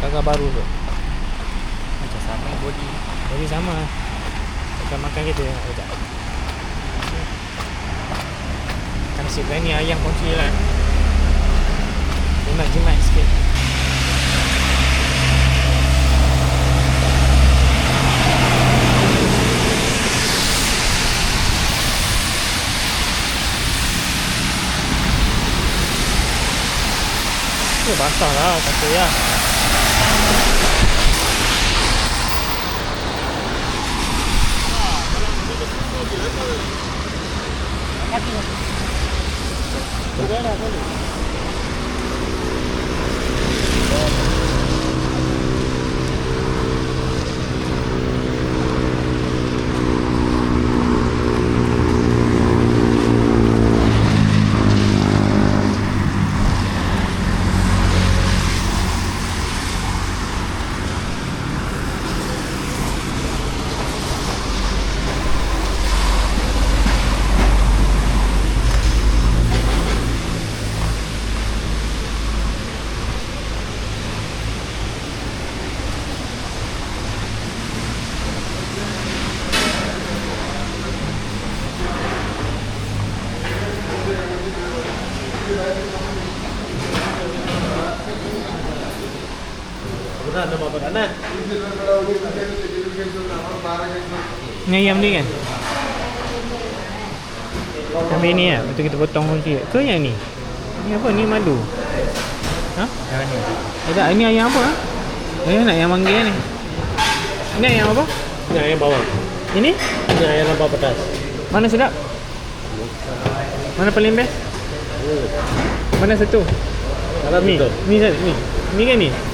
Sekarang baru tu Macam sama body. Jadi sama. Akan makan kita Sekejap. Kan nasi biryani ayam kunci lah. Jimat-jimat sikit. Basah lah kata ya. Gracias. Apa kan? Ni kan? Ambil ni lah Betul kita potong kunci Ke yang ni? Ni apa? Ni madu Ha? Yang ni Eh tak, ini ayam apa? ha? Eh nak ayam manggil ni Ini ayam apa? Ini ayam bawang. Ini? Ini ayam lembah pedas. Mana sedap? Mana paling best? Mana satu? Dalam Ni, ni satu, ni Ni kan ni?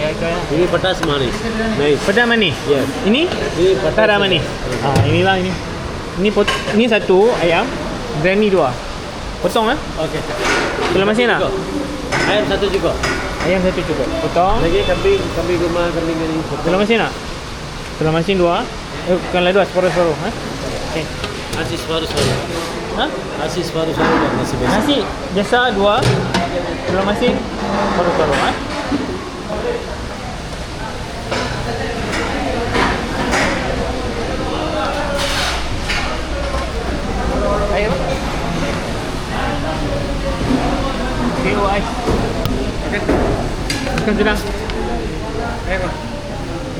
Eh Ini pedas manis. Nice. Pedas manis? Yes. Ini? Ini pedas Pedas manis Ah, ini lah ini Ini pot, ni satu ayam Dan dua Potong lah Okey. Tulang masin lah Cukup. Ayam satu cukup. Ayam satu cukup Potong Lagi kambing, kambing rumah, kambing ini. Tulang masin tak? Tulang masin dua Eh bukanlah dua, separuh-separuh ha? Okay. Nasi separuh-separuh. Ha? Nasi separuh-separuh dan nasi biasa. Nasi biasa dua Tulang masin Separuh-separuh ha? Ayo Tengok ais Makan Makan sedang Ayo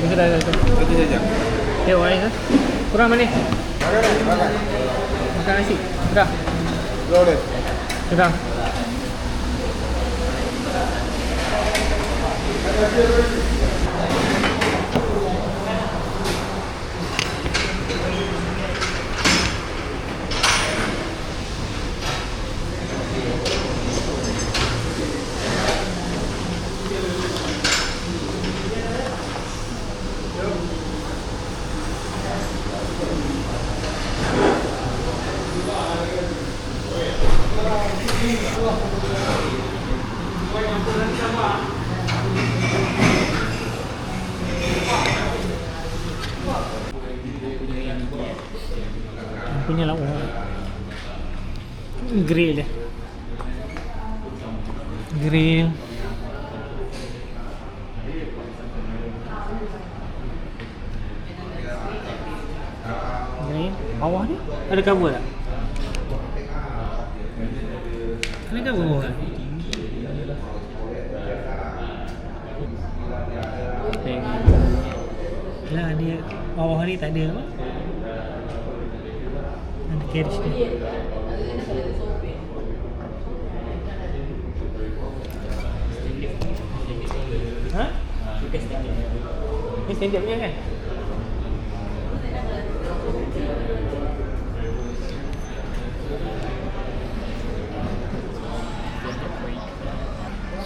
Ini sudah dah tu Itu saja. Tengok ais ha? Kurang mana? Makan, makan. Makan nasi Sudah Boleh. Sudah Punya lauk Grill dia Grill Grill Bawah ni ada cover tak? Ada cover bawah tak? Tengok Lah dia bawah ni tak ada apa? Punya kan?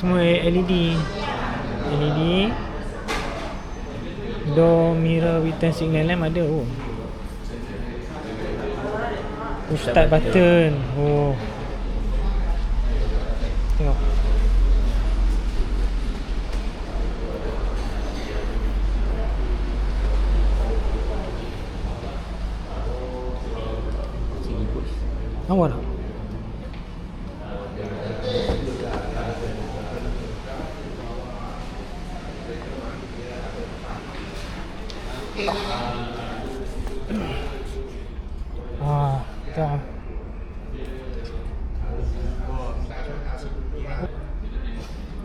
Semua LED LED Door mirror with turn signal lamp ada. Oh. Start button. Oh. Tengok. Awal tak? Ah, dah.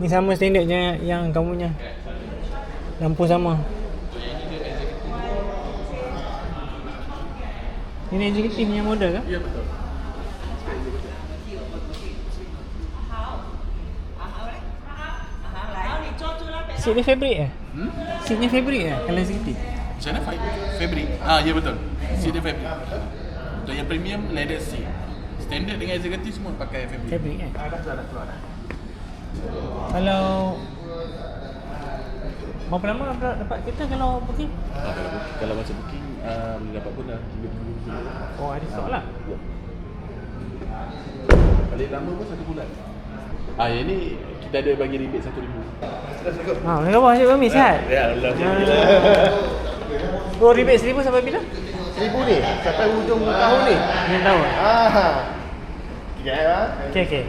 Ni sama standard je yang kamu punya. Lampu sama. Ini executive punya model ke? Ya betul. Seat dia fabric eh? Hmm? Seatnya fabric eh? Kalau executive? Macam mana fa- fabric? Ah ya betul. Seat dia fabric. Untuk yang premium leather seat. Standard dengan executive semua pakai fabric. Fabric eh? Ah dah keluar dah keluar dah. Kalau Berapa lama dapat, dapat kereta kalau booking? Ah, kalau, masa booking uh, boleh dapat pun dah 3 minggu dulu. Oh ada stok lah Ya. Paling lama pun satu bulan. Ah yang ni kita ada bagi rebate satu ribu. Ha, boleh khabar Cik Fahmi sihat? Ya Allah. Oh rebate seribu sampai bila? Seribu ni sampai hujung tahun ni. Ni tahun Ah. Tiga ya. Okay okay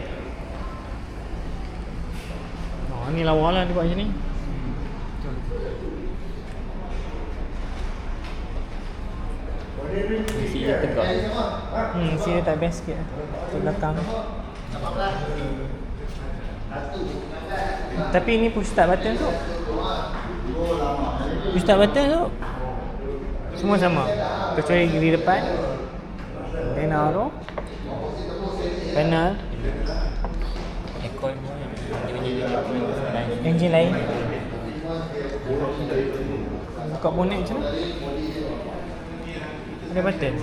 Oh ni lawa lah dia buat macam ni. Isi dia tegak. Hmm, sini tak best sikit lah. Belakang. Tapi ni push start button tu. Push start button tu Semua sama. Kecuali di depan. Dan arrow Panel Engine lain Buka bonnet macam mana? Ada button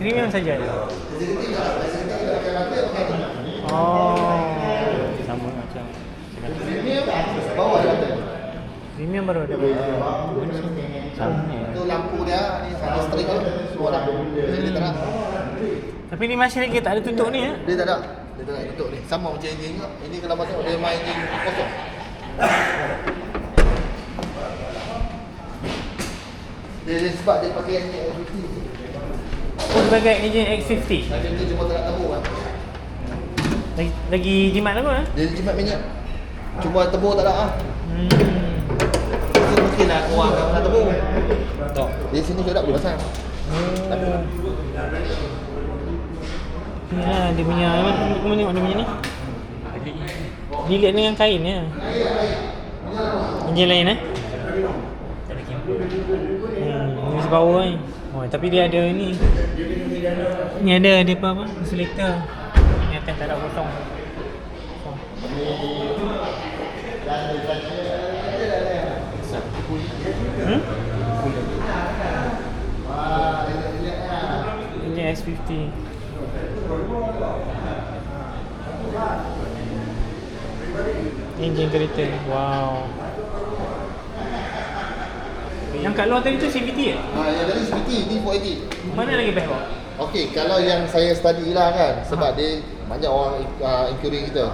Premium saja Oh Sama macam Premium baru ada button sama ni. Tu lampu dia ni sama string tu. Semua lampu. Dia tak ada. Tapi ni masih lagi tak ada tutup ni ya? Dia tak ada. Dia tak ada tutup ni. Sama macam enjin juga. Ini kalau masuk dia main enjin kosong. Dia, dia sebab dia pakai enjin X50. Oh sebagai engine X50 Enjin tu cuma tak nak tabur kan. Lagi, lagi jimat apa eh? Dia jimat minyak. Cuma tabur tak ada ah. Hmm. Mungkin mungkin lah orang akan nak tabur. Tak. Di sini tak boleh pasang. Oh. Lah dia punya Mana kamu tengok dia punya ni Dilihat dengan kain ya Engine lain eh. Hmm, ni power ni. Oh, tapi dia ada ni. Ni ada ada apa apa? Insulator. Ni tak ada. Kosong. Hmm? Ini S50. Engine kereta. Wow. Yang kat luar tadi tu CVT eh? Ha, yang tadi CVT, ni 480. Mana lagi best kau? Okey, kalau yang saya study lah kan sebab dia banyak orang uh, inquiry kita.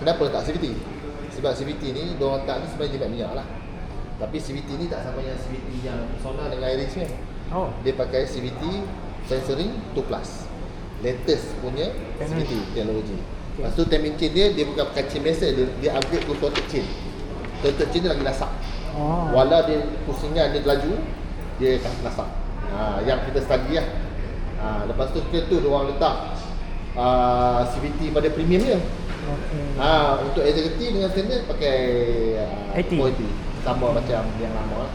Kenapa letak CVT? Sebab CVT ni dia orang letak ni sebenarnya jimat minyak lah. Tapi CVT ni tak sama yang CVT yang Sona dengan Iris ni. Oh. Dia pakai CVT sensoring 2 plus. Latest punya CVT teknologi. Lepas tu timing chain dia dia bukan pakai chain biasa, dia, dia upgrade to throttle chain. Throttle chain dia lagi lasak. Oh. Walau dia pusingan dia laju, dia akan lasak. Ha, yang kita study lah. Ha, lepas tu kita tu orang letak uh, CVT pada premium dia. Okay. Ha, untuk executive dengan standard pakai uh, 80. 480. Sama macam yang lama lah.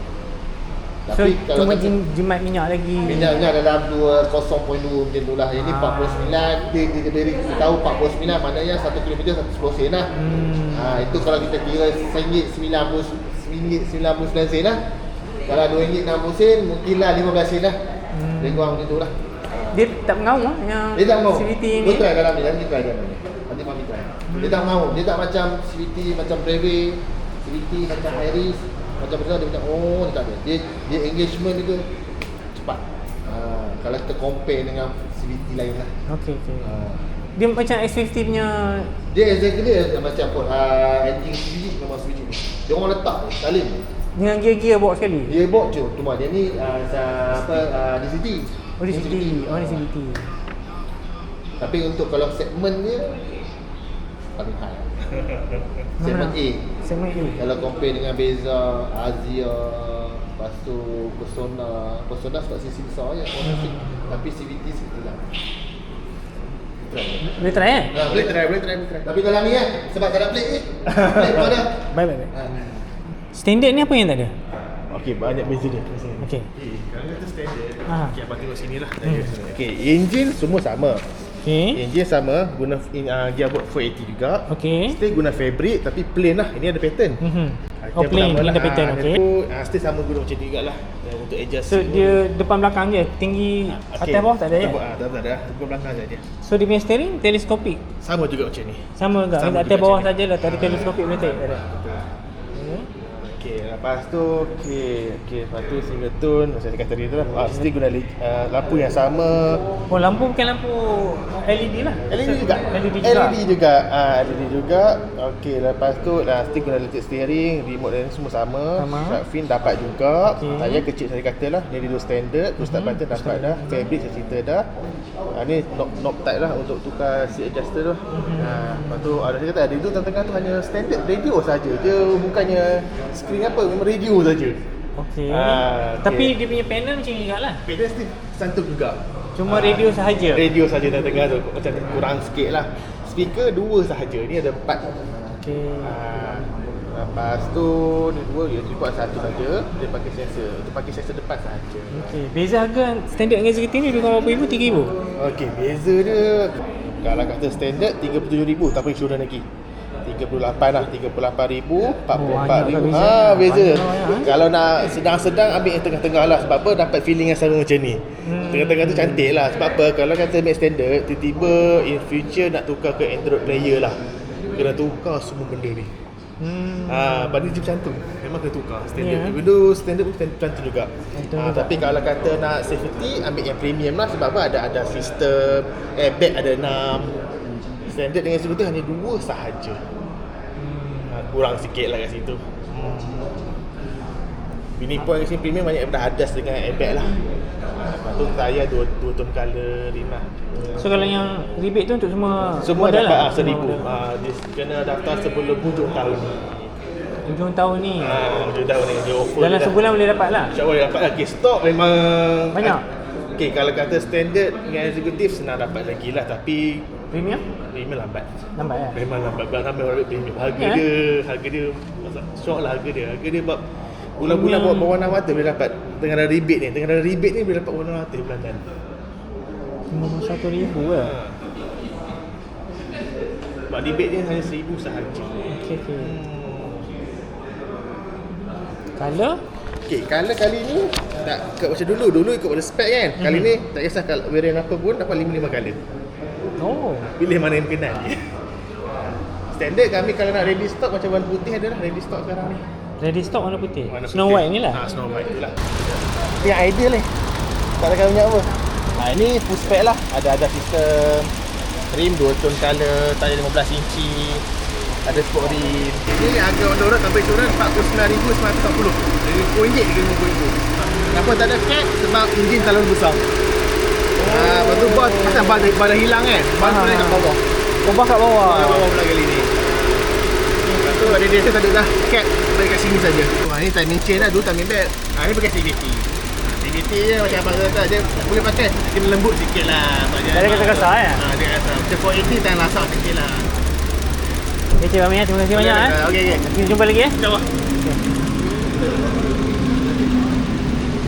So cuma kita- jim, jimat minyak lagi. Minyaknya dalam 2 0.2 macam tu lah. Ini Ah. 49 dia dia dari kita tahu 49 maknanya 1 km 110 sen lah. Hmm. Ha, itu kalau kita kira RM1.90 RM1.99 sen lah. Kalau RM2.60 sen mungkinlah 15 sen lah. Hmm. Lebih kurang macam tu lah. Dia tak mengaum ah yang Dia tak mau. CVT Kau ni. try dalam ni, nanti try dalam ni. Nanti mami try. Dia tak mau. Dia tak macam CVT macam Breve, CVT macam Iris, macam macam dia macam oh dia tak ada. Dia dia engagement dia tu cepat. Ha, kalau kita compare dengan CVT lain lah. Okey okey. Ha. Dia macam X50 punya Dia exactly dia macam pun uh, engine CVT memang CVT ni. Dia orang letak salin. dengan gear-gear bawa sekali. Dia buat je. Cuma dia ni uh, apa uh, DCT. Oh di CVT. Oh di CVT. Tapi untuk kalau segmen dia paling high. Segment A. Segmen A. Kalau compare dengan Beza, Azia, lepas tu Persona, Persona sebab sisi besar je. Hmm. Tapi CVT CVT lah. Boleh try eh? Ha, boleh try, boleh try, boleh try. Tapi kalau ni kan, sebab tak ada plate ni. Plate pun ada. Baik, baik, baik. Ha. Standard ni apa yang tak ada? Okey, banyak beza dia. Okey. Okay, kalau kata standard, Ha. okay, abang tengok sini lah. Hmm. Okay, engine semua sama. Okey. Engine sama, guna uh, gearbox 480 juga. Okey. Still guna fabric tapi plain lah. Ini ada pattern. Mhm. Ah, Oh plain, pertama ni ada pattern, Ah, okey. Dia tu, ah, still sama guna macam ni juga lah. eh, Untuk adjust. So dia depan belakang je, tinggi Okay. atas bawah tak ada ya? Tak, tak, tak ada. Bukan belakang saja. So dia punya steering teleskopik. Sama juga macam ni. Sama juga. Sama atas bawah macam ni. sajalah, tak ada teleskopik boleh tak? Tak ada. Hmm. Okey, lepas tu okey, okey, lepas tu single tone, macam saya kata tadi tu lah. Ah, still guna uh, lampu yang sama. Oh lampu bukan lampu LED lah. LED juga. LED juga. LED juga. Ah, LED juga. Okey, lepas tu dah stick guna electric steering, remote dan semua sama. Sama. Shark fin dapat juga. Okey. Tayar kecil saya kata lah. Ni dulu standard, start Mhm. button dapat dah. Fabric saya cerita dah. Ah, ni knob knob type lah untuk tukar seat adjuster tu. Mhm. Ah, lepas tu ada saya kata ada itu tengah-tengah tu hanya standard radio saja. Dia bukannya screen apa, memang radio saja. Okey. Ah, okey. Tapi dia punya panel macam ni juga lah. Pedal still santun juga. Cuma Ah, radio sahaja. Radio sahaja tengah-tengah tu macam kurang sikit lah. Speaker dua sahaja. Ni ada empat. Okey. Ah, lepas tu ni dua USB port satu saja. Dia pakai sensor. Dia pakai sensor depan sahaja. Okey. Beza harga standard dengan executive ni kurang berapa ribu? Tiga ribu? Okey, beza dia kalau kata standard 37,000 tanpa insurans lagi. 38 lah 38,000 44,000 beza. ha beza. Banyak eh. kalau nak sedang-sedang ambil yang tengah-tengah lah. Sebab apa? Dapat feeling yang sama macam ni. Hmm. tengah-tengah tu cantik lah. Sebab apa? Kalau kata make standard tiba-tiba in future nak tukar ke Android player lah. Kena tukar semua benda ni. Hmm. Ha, pada dia macam tu Memang kena tukar Standard yeah. Dulu standard pun stand- macam tu juga ha. Tapi kalau kata nak safety Ambil yang premium lah. Sebab apa? Ada ada sistem Airbag ada 6 Standard dengan executive hanya dua sahaja. ha, Kurang sikit lah kat situ hmm. Bini point kat sini premium banyak daripada Hadas dengan airbag lah Lepas tu tayar dua, dua tone colour rim lah So kalau yang rebate tu untuk semua Semua model dapat lah? ah, seribu ha, Dia kena daftar sebelum hujung tahun ni Hujung tahun ni ha, Hujung tahun ni dia offer Dalam dia dah. sebulan boleh dapat lah InsyaAllah boleh dapat lagi Stok memang Banyak? Okay kalau kata standard dengan eksekutif senang dapat lagi lah Tapi Premium? Memang lambat Lambat lah Memang lambat Sebab ramai orang premium Harga Ya, dia Harga dia Syok lah harga dia Harga dia bab Bulan-bulan Premium. bawa berwarna mata boleh dapat Tengah ada rebate ni Tengah ada rebate ni boleh dapat warna mata bulanan Satu ribu lah ha. Sebab rebate ni hanya seribu sahaja Okay, okay. Colour? Okay, color kali ni tak ikut macam dulu. Dulu ikut pada spec kan. Kali Mhm. ni tak kisah kalau variant apa pun dapat 5-5 color. Oh Pilih mana yang kenal je. Standard kami kalau nak ready stock macam warna putih adalah ready stock sekarang ni. Ready stock warna putih Warna Snow putih. White ni lah Ha, Snow White tu lah. Yang ideal ni. Tak ada banyak apa. Ha, ini full spec lah. Ada ada sistem rim 2 tone color, tayar 15 inci. Ada sport rim. Ini harga on the road tanpa insurans 49,940. Dari RM10 ke RM50,000. Kenapa tak ada cat? Sebab enjin terlalu besar. Ha, lepas tu bas pasal bas dah, bas dah hilang kan. Bas Faham, pun kat bawah. Kobah kat bawah Bawah bawah pula kali ni. Lepas tu ada dia tak ada dah cap bagi kat sini saja. Wah ni timing chain lah dulu timing belt. Ha ni pakai CVT. CVT je macam abang kata dia boleh pakai kena lembut sikit lah. Tak ada kasar-kasar, eh? Ha dia kasar. Macam 480 time lasak sikit lah. Okay, Cik ya. Terima kasih banyak eh. Okey okey. Kita jumpa lagi eh. InsyaAllah.